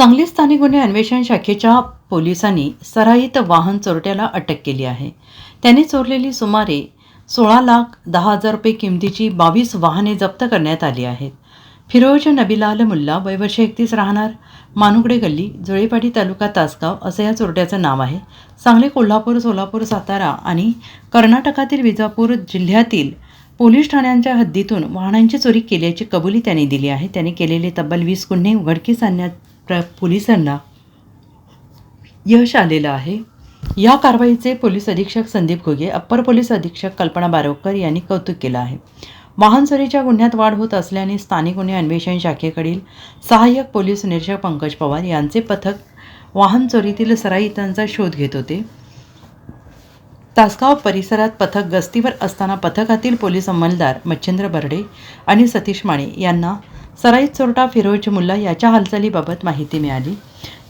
सांगली स्थानिक गुन्हे अन्वेषण शाखेच्या पोलिसांनी सराईत वाहन चोरट्याला अटक केली आहे. त्याने चोरलेली सुमारे सोळा लाख दहा हजार रुपये किमतीची बावीस वाहने जप्त करण्यात आली आहेत. फिरोज नबीलाल मुल्ला वयवर्ष एकतीस राहणार मानुगडे गल्ली जुळेपाडी तालुका तासगाव असं या चोरट्याचं नाव आहे. सांगली कोल्हापूर सोलापूर सातारा आणि कर्नाटकातील विजापूर जिल्ह्यातील पोलीस ठाण्यांच्या हद्दीतून वाहनांची चोरी केल्याची कबुली त्यांनी दिली आहे. त्यांनी केलेले तब्बल वीस गुन्हे उघडकीस आणण्यात प्र पोलिसांना यश आलेलं आहे. या कारवाईचे पोलीस अधीक्षक संदीप घुगे अप्पर पोलीस अधीक्षक कल्पना बारोकर यांनी कौतुक केलं आहे. वाहन चोरीच्या गुन्ह्यात वाढ होत असल्याने स्थानिक गुन्हे अन्वेषण शाखेकडील सहाय्यक पोलीस निरीक्षक पंकज पवार यांचे पथक वाहन चोरीतील सराईतांचा शोध घेत होते. तासगाव परिसरात पथक गस्तीवर असताना पथकातील पोलीस अंमलदार मच्छिंद्र बर्डे आणि सतीश माने यांना सराईत चोरटा फिरोज मुल्ला याच्या हालचालीबाबत माहिती मिळाली.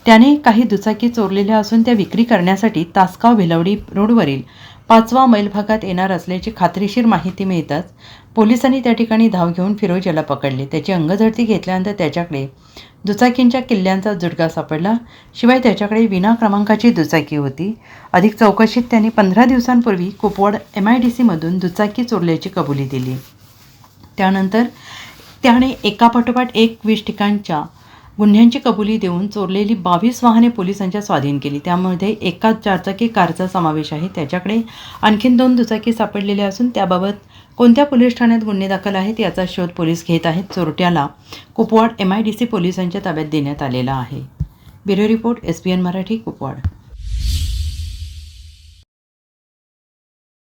त्याने काही दुचाकी चोरलेल्या असून त्या विक्री करण्यासाठी तासगाव भिलवडी रोडवरील पाचवा मैल भागात येणार असल्याची खात्रीशीर माहिती मिळताच पोलिसांनी त्या ठिकाणी धाव घेऊन फिरोज याला पकडले. त्याची अंगझडती घेतल्यानंतर त्याच्याकडे दुचाकींच्या किल्ल्यांचा जुडगा सापडला. शिवाय त्याच्याकडे विना क्रमांकाची दुचाकी होती. अधिक चौकशीत त्यांनी पंधरा दिवसांपूर्वी कुपवाड एम आय डी सीमधून दुचाकी चोरल्याची कबुली दिली. त्यानंतर त्याने एकापाठोपाठ एक वीस ठिकाणच्या गुन्ह्यांची कबुली देऊन चोरलेली बावीस वाहने पोलिसांच्या स्वाधीन केली. त्यामध्ये एका चारचाकी कारचा समावेश आहे. त्याच्याकडे आणखीन दोन दुचाकी सापडलेल्या असून त्याबाबत कोणत्या पोलीस ठाण्यात गुन्हे दाखल आहेत याचा शोध पोलीस घेत आहेत. चोरट्याला Kupwad M I D C पोलिसांच्या ताब्यात देण्यात आलेला आहे. Bureau report S B N Marathi Kupwad.